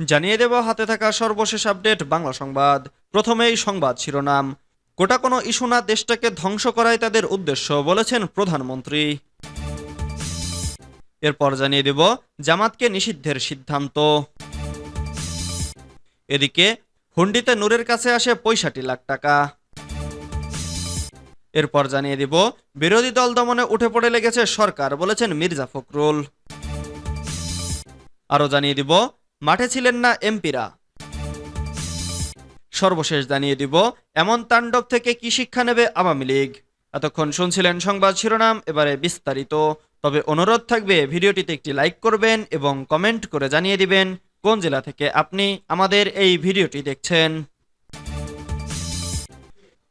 জানিয়ে দেব হাতে থাকা সর্বশেষ আপডেট বাংলা সংবাদ। প্রথমেই সংবাদ শিরোনাম। গোটা কোনো ইস্যু না, দেশটাকে ধ্বংস করাই তাদের উদ্দেশ্য, বলেছেন প্রধানমন্ত্রী। এরপর জানিয়ে দেব জামাতকে নিষিদ্ধের সিদ্ধান্ত। এদিকে, হুন্ডিতে নূরের কাছে আসে পঁয়ষাটি লাখ টাকা। এরপর জানিয়ে দিব, বিরোধী দল দমনে উঠে পড়ে লেগেছে সরকার, বলেছেন মির্জা ফখরুল। আরও জানিয়ে দিব মাঠে ছিলেন না এমপিরা। সর্বশেষ জানিয়ে দিব, এমন তাণ্ডব থেকে কি শিক্ষা নেবে আওয়ামী লীগ? এতক্ষণ শুনছিলেন সংবাদ শিরোনাম, এবারে বিস্তারিত। তবে অনুরোধ থাকবে, ভিডিওটিতে একটি লাইক করবেন এবং কমেন্ট করে জানিয়ে দিবেন কোন জেলা থেকে আপনি আমাদের এই ভিডিওটি দেখছেন।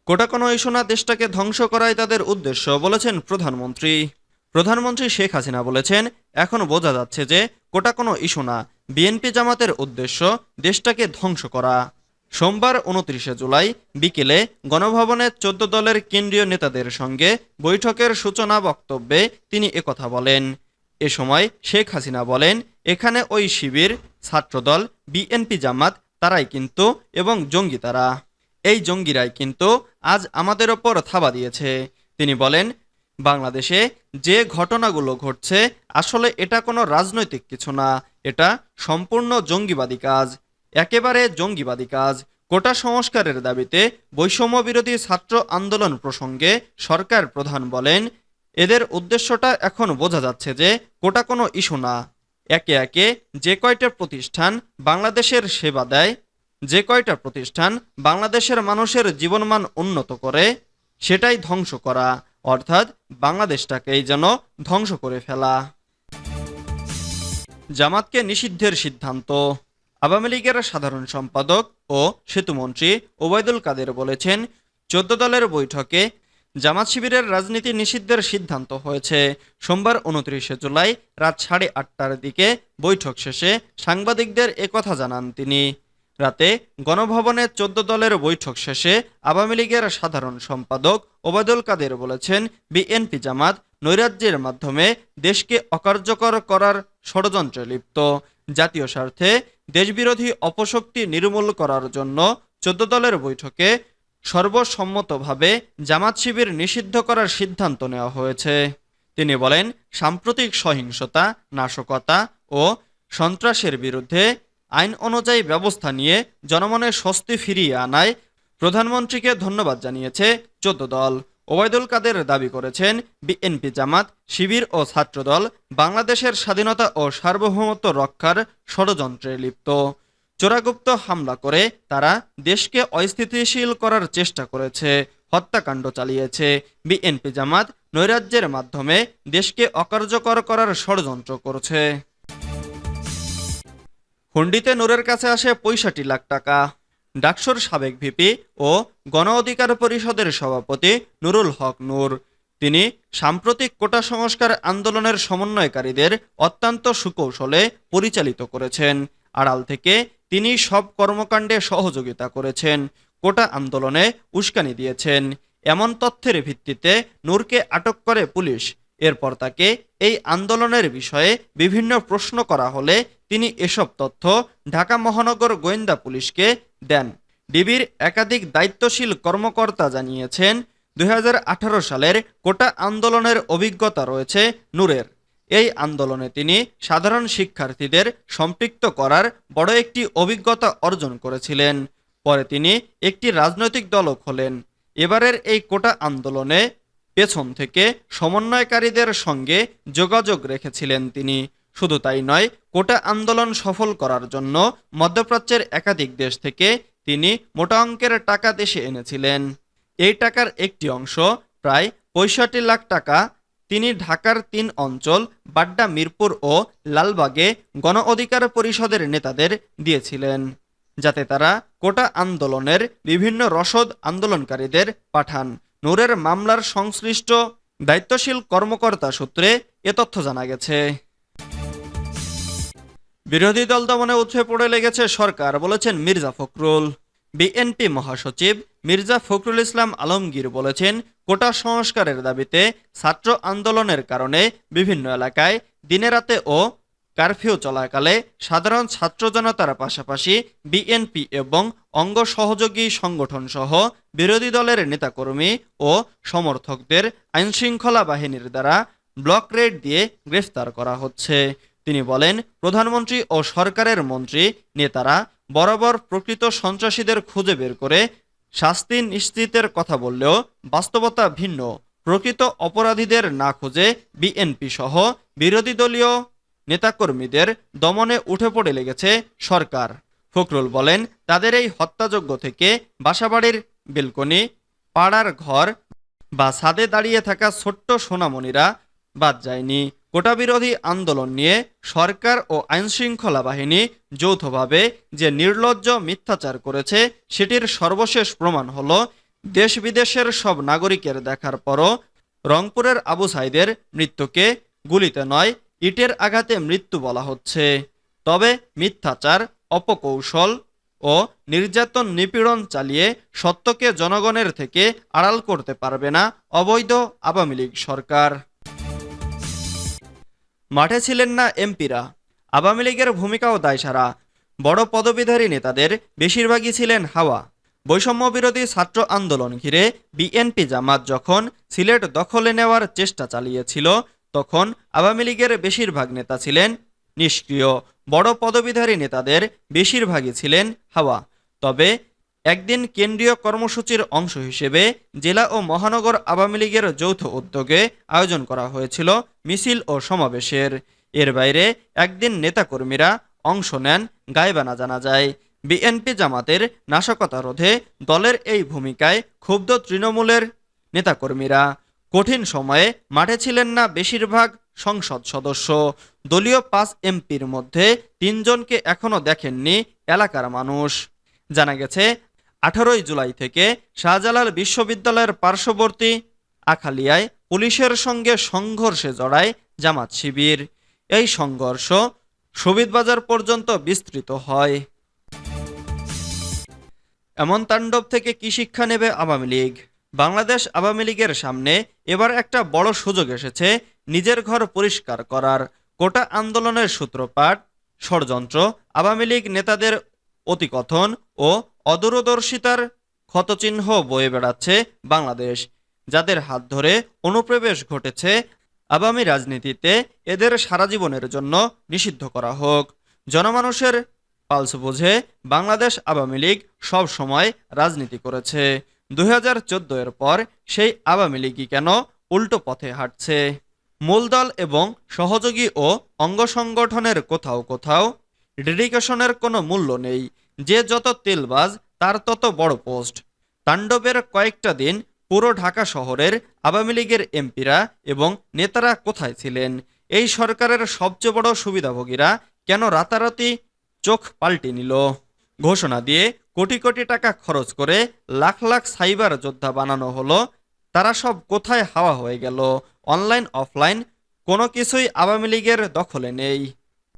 গোটা কোনো ইস্যু না দেশটাকে ধ্বংস করাই তাদের উদ্দেশ্য, বলেছেন প্রধানমন্ত্রী। প্রধানমন্ত্রী শেখ হাসিনা বলেছেন, এখন বোঝা যাচ্ছে যে গোটা কোনো ইস্যু না বিএনপি জামাতের উদ্দেশ্য দেশটাকে ধ্বংস করা। সোমবার উনত্রিশে জুলাই বিকেলে গণভবনে চোদ্দ দলের কেন্দ্রীয় নেতাদের সঙ্গে বৈঠকের সূচনা বক্তব্যে তিনি একথা বলেন। এ সময় শেখ হাসিনা বলেন, এখানে ওই শিবির, ছাত্রদল, বিএনপি জামাত, তারাই কিন্তু, এবং জঙ্গি তারা। এই জঙ্গিরাই কিন্তু আজ আমাদের ওপর থাবা দিয়েছে। তিনি বলেন বাংলাদেশে যে ঘটনাগুলো ঘটছে, আসলে এটা কোনো রাজনৈতিক কিছু না। এটা সম্পূর্ণ জঙ্গিবাদী কাজ। একেবারে জঙ্গিবাদী কাজ। কোটা সংস্কারের দাবিতে বৈষম্য বিরোধী ছাত্র আন্দোলন প্রসঙ্গে সরকার প্রধান বলেন, এদের উদ্দেশ্যটা এখন বোঝা যাচ্ছে যে কোটা কোনো ইস্যু না। একে একে যে কয়টা প্রতিষ্ঠান বাংলাদেশের সেবা দেয়, যে কয়টা প্রতিষ্ঠান বাংলাদেশের মানুষের জীবনমান উন্নত করে, সেটাই ধ্বংস করা। অর্থাৎ বাংলাদেশটাকেই যেন ধ্বংস করে ফেলা। জামাতকে নিষিদ্ধের সিদ্ধান্ত। আওয়ামী লীগের সাধারণ সম্পাদক ও সেতুমন্ত্রী ওবায়দুল কাদের বলেছেন, চোদ্দ দলের বৈঠকে জামাত শিবিরের রাজনীতি নিষিদ্ধের সিদ্ধান্ত হয়েছে। সোমবার উনত্রিশে জুলাই রাত সাড়ে আটটার দিকে বৈঠক শেষে সাংবাদিকদের একথা জানান তিনি। রাতে গণভবনে চোদ্দ দলের বৈঠক শেষে আওয়ামী লীগের সাধারণ সম্পাদক ওবায়দুল কাদের বলেছেন, বিএনপি জামাত নৈরাজ্যের মাধ্যমে দেশকে অকার্যকর করার ষড়যন্ত্রে লিপ্ত। জাতীয় স্বার্থে দেশবিরোধী অপশক্তি নির্মূল করার জন্য চোদ্দ দলের বৈঠকে সর্বসম্মতভাবে জামাত শিবির নিষিদ্ধ করার সিদ্ধান্ত নেওয়া হয়েছে। তিনি বলেন, সাম্প্রতিক সহিংসতা, নাশকতা ও সন্ত্রাসের বিরুদ্ধে আইন অনুযায়ী ব্যবস্থা নিয়ে জনমনে স্বস্তি ফিরিয়ে আনায় প্রধানমন্ত্রীকে ধন্যবাদ জানিয়েছে চোদ্দ দল। ওবায়দুল কাদের দাবি করেছেন, বিএনপি জামাত, শিবির ও ছাত্রদল বাংলাদেশের স্বাধীনতা ও সার্বভৌমত্ব রক্ষার ষড়যন্ত্রে লিপ্ত। চোরাগুপ্ত হামলা করে তারা দেশকে অস্থিতিশীল করার চেষ্টা করেছে, হত্যাকাণ্ড চালিয়েছে। বিএনপি জামাত নৈরাজ্যের মাধ্যমে দেশকে অকার্যকর করার ষড়যন্ত্র করছে। হুন্ডিতে নূরের কাছে আসে পঁয়ষট্টি লাখ টাকা। ডাকসুর সাবেক ভিপি ও গণ অধিকার পরিষদের সভাপতি নুরুল হক নূর। তিনি সাম্প্রতিক কোটা সংস্কার আন্দোলনের সমন্বয়কারীদের অত্যন্ত সুকৌশলে পরিচালিত করেছেন। আড়াল থেকে তিনি সব কর্মকাণ্ডে সহযোগিতা করেছেন, কোটা আন্দোলনে উস্কানি দিয়েছেন। এমন তথ্যের ভিত্তিতে নূরকে আটক করে পুলিশ। এরপর তাকে এই আন্দোলনের বিষয়ে বিভিন্ন প্রশ্ন করা হলে তিনি এসব তথ্য ঢাকা মহানগর গোয়েন্দা পুলিশকে দেন। ডিবির একাধিক দায়িত্বশীল কর্মকর্তা জানিয়েছেন, দুই হাজার আঠারো সালের কোটা আন্দোলনের অভিজ্ঞতা রয়েছে নূরের। এই আন্দোলনে তিনি সাধারণ শিক্ষার্থীদের সম্পৃক্ত করার বড় একটি অভিজ্ঞতা অর্জন করেছিলেন। পরে তিনি একটি রাজনৈতিক দলও খোলেন। এবারের এই কোটা আন্দোলনে পেছন থেকে সমন্বয়কারীদের সঙ্গে যোগাযোগ রেখেছিলেন তিনি। শুধু তাই নয় কোটা আন্দোলন সফল করার জন্য মধ্যপ্রাচ্যের একাধিক দেশ থেকে তিনি মোটা অঙ্কের টাকা দেশে এনেছিলেন। এই টাকার একটি অংশ, প্রায় পঁয়ষট্টি লাখ টাকা, তিনি ঢাকার তিন অঞ্চল, বাড্ডা, মিরপুর ও লালবাগে গণ অধিকার পরিষদের নেতাদের দিয়েছিলেন, যাতে তারা কোটা আন্দোলনের বিভিন্ন রসদ আন্দোলনকারীদের পাঠান। নূরের মামলার সংশ্লিষ্ট দায়িত্বশীল কর্মকর্তা সূত্রে এ তথ্য জানা গেছে। বিরোধী দল দমনে উঠে পড়ে লেগেছে সরকার, বলেছেন মির্জা ফখরুল। বিএনপি মহাসচিব মির্জা ফখরুল ইসলাম আলমগীর বলেছেন, কোটা সংস্কারের দাবিতে ছাত্র আন্দোলনের কারণে বিভিন্ন এলাকায় দিনে রাতে ও কারফিউ চলাকালে সাধারণ ছাত্র জনতার পাশাপাশি বিএনপি এবং অঙ্গ সহযোগী সংগঠন সহ বিরোধী দলের নেতাকর্মী ও সমর্থকদের আইনশৃঙ্খলা বাহিনীর দ্বারা ব্লক রেড দিয়ে গ্রেফতার করা হচ্ছে। তিনি বলেন, প্রধানমন্ত্রী ও সরকারের মন্ত্রী, নেতারা বরাবর প্রকৃত সন্ত্রাসীদের খুঁজে বের করে শাস্তি নিশ্চিতের কথা বললেও বাস্তবতা ভিন্ন। প্রকৃত অপরাধীদের না খুঁজে বিএনপি সহ বিরোধী দলীয় নেতাকর্মীদের দমনে উঠে পড়ে লেগেছে সরকার। ফখরুল বলেন, তাদের এই হত্যাযজ্ঞ থেকে বাসাবাড়ির বেলকনি, পাড়ার ঘর বা ছাদে দাঁড়িয়ে থাকা ছোট্ট সোনামণিরা বাদ যায়নি। কোটা বিরোধী আন্দোলন নিয়ে সরকার ও আইনশৃঙ্খলা বাহিনী যৌথভাবে যে নির্লজ্জ মিথ্যাচার করেছে, সেটির সর্বশেষ প্রমাণ হল দেশ বিদেশের সব নাগরিকের দেখার পরও রংপুরের আবু সাইদের মৃত্যুকে গুলিতে নয়, ইটের আঘাতে মৃত্যু বলা হচ্ছে। তবে মিথ্যাচার, অপকৌশল ও নির্যাতন নিপীড়ন চালিয়ে সত্যকে জনগণের থেকে আড়াল করতে পারবে না অবৈধ আওয়ামী লীগ সরকার। মাঠে ছিলেন না এমপিরা। আওয়ামী লীগের ভূমিকাও দায়সারা। বড় পদবিধারী নেতাদের বেশিরভাগই ছিলেন হাওয়া। বৈষম্য বিরোধী ছাত্র আন্দোলন ঘিরে বিএনপি জামাত যখন সিলেট দখলে নেওয়ার চেষ্টা চালিয়েছিল, তখন আওয়ামী লীগের বেশিরভাগ নেতা ছিলেন নিষ্ক্রিয়। বড় পদবিধারী নেতাদের বেশিরভাগই ছিলেন হাওয়া। তবে একদিন কেন্দ্রীয় কর্মসূচির অংশ হিসেবে জেলা ও মহানগর আওয়ামী লীগের যৌথ উদ্যোগে আয়োজন করা হয়েছিল মিছিল ও সমাবেশের। এর বাইরে একদিন নেতাকর্মীরা অংশ নেন গায়বানা জানা যায়। বিএনপি জামাতের নাশকতা রোধে দলের এই ভূমিকায় ক্ষুব্ধ তৃণমূলের নেতাকর্মীরা। কঠিন সময়ে মাঠে ছিলেন না বেশিরভাগ সংসদ সদস্য। দলীয় পাঁচ এমপির মধ্যে তিনজনকে এখনও দেখেননি এলাকার মানুষ। জানা গেছে আঠারোই জুলাই থেকে শাহজালাল বিশ্ববিদ্যালয়ের পার্শ্ববর্তী আখালিয়ায় পুলিশের সঙ্গে সংঘর্ষে জড়ায় জামাত শিবির। এই সংঘর্ষ শোভিতবাজার পর্যন্ত বিস্তৃত হয়। এমন তাণ্ডব থেকে কি শিক্ষা নেবে আওয়ামী লীগ? বাংলাদেশ আওয়ামী লীগের সামনে এবার একটা বড় সুযোগ এসেছে নিজের ঘর পরিষ্কার করার। কোটা আন্দোলনের সূত্রপাত, ষড়যন্ত্র আওয়ামী লীগ নেতাদের অতিকথন ও অদূরদর্শিতার ক্ষতচিহ্ন বয়ে বেড়াচ্ছে বাংলাদেশ, যাদের হাত ধরে অনুপ্রবেশ ঘটেছে আগামী রাজনীতিতে এদের সারা জীবনের জন্য নিষিদ্ধ করা হোক। জনমানুষের পালস বুঝে বাংলাদেশ আওয়ামী লীগ সব সময় রাজনীতি করেছে। দু হাজার চোদ্দ এর পর সেই আওয়ামী লীগই কেন উল্টো পথে হাঁটছে? মূলদল এবং সহযোগী ও অঙ্গ সংগঠনের কোথাও কোথাও ডেডিকেশনের কোনো মূল্য নেই। যে যত তেলবাজ, তার তত বড় পোস্ট। তাণ্ডবের কয়েকটা দিন পুরো ঢাকা শহরের আওয়ামী লীগের এমপিরা এবং নেতারা কোথায় ছিলেন? এই সরকারের সবচেয়ে বড় সুবিধাভোগীরা কেন রাতারাতি চোখ পাল্টে নিল? ঘোষণা দিয়ে কোটি কোটি টাকা খরচ করে লাখ লাখ সাইবার যোদ্ধা বানানো হলো। তারা সব কোথায় হাওয়া হয়ে গেল? অনলাইন, অফলাইন কোনো কিছুই আওয়ামী লীগের দখলে নেই।